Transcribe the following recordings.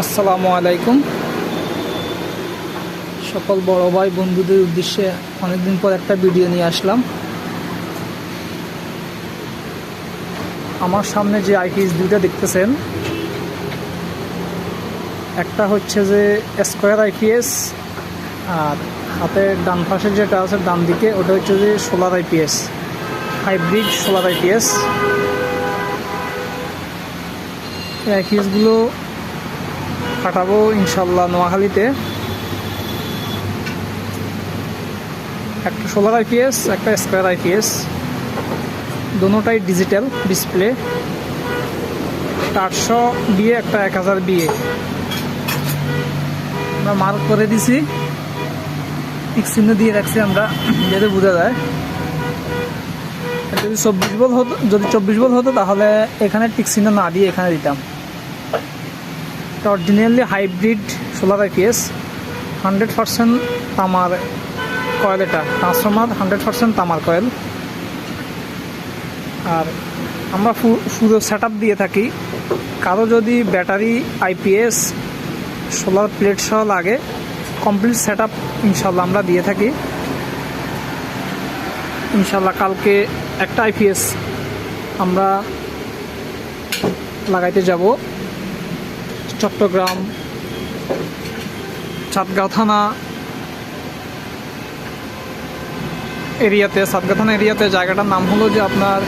আসসালামু আলাইকুম। সকল বড় ভাই বন্ধুদের উদ্দেশ্যে অনেকদিন পর একটা ভিডিও নিয়ে আসলাম। আমার সামনে যে আইপিএস দুইটা দেখতেছেন, একটা হচ্ছে যে স্কোয়ার আইপিএস আর হাতের ডান পাশে যেটা আছে ডান দিকে, ওটা হচ্ছে যে solar IPS hybrid solar IPS এই আইপিএসগুলো কাটাবো ইনশাল্লাহ নোয়াখালীতে। একটা সোলার আইপিএস একটা স্কোয়ার আইপিএস দুটাই ডিজিটাল ডিসপ্লে আটশো বিয়ে একটা এক হাজার বিয়ে আমরা মার্ক করে দিছি। টিক চিহ্ন দিয়ে রাখছি আমরা, যাতে বোঝা যায়। যদি চব্বিশ বল হতো, যদি চব্বিশ বল হতো, তাহলে এখানে টিক চিহ্ন না দিয়ে এখানে দিতাম। এটা originally hybrid solar IPS, hundred percent তামার কয়েল এটা, ট্রান্সফর্মার হান্ড্রেড পারসেন্ট তামার কয়েল। আর আমরা পুরো সেট দিয়ে থাকি। কারও যদি ব্যাটারি, আইপিএস, সোলার প্লেট সহ লাগে কমপ্লিট সেট আপ ইনশাল্লাহ আমরা দিয়ে থাকি। ইনশাল্লাহ কালকে একটা আইপিএস আমরা লাগাইতে যাব। চট্টগ্রাম চাঁদগাঁও থানা এরিয়াতে সাতগাঁ থানা এরিয়াতে জায়গাটার নাম হলো যে আপনার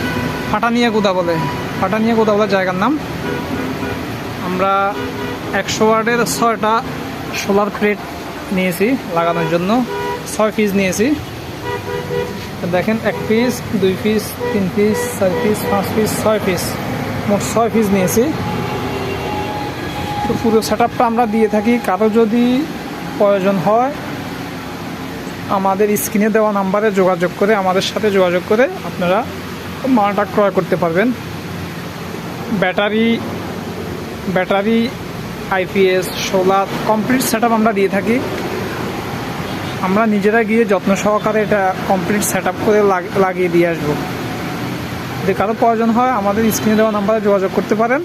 ফাটানিয়া গোদা বলে। ফাটানিয়া গোদা বলে জায়গার নাম। আমরা একশো ওয়ার্ডের ছয়টা সোলার প্লেট নিয়েছি লাগানোর জন্য। ছয় পিস নিয়েছি। দেখেন, এক পিস দুই পিস তিন পিস চার পিস পাঁচ পিস ছয় পিস মোট ছয় পিস নিয়েছি। তো পুরো সেট আমরা দিয়ে থাকি। কারও যদি প্রয়োজন হয়, আমাদের স্ক্রিনে দেওয়া নাম্বারে যোগাযোগ করে, আমাদের সাথে যোগাযোগ করে আপনারা মালটা ক্রয় করতে পারবেন। Battery battery, IPS, solar, complete set আমরা দিয়ে থাকি। আমরা নিজেরা গিয়ে যত্ন সহকারে এটা কমপ্লিট সেট করে লাগ- লাগিয়ে দিয়ে আসব। যদি কারও প্রয়োজন হয়, আমাদের স্ক্রিনে দেওয়া নাম্বারে যোগাযোগ করতে পারেন।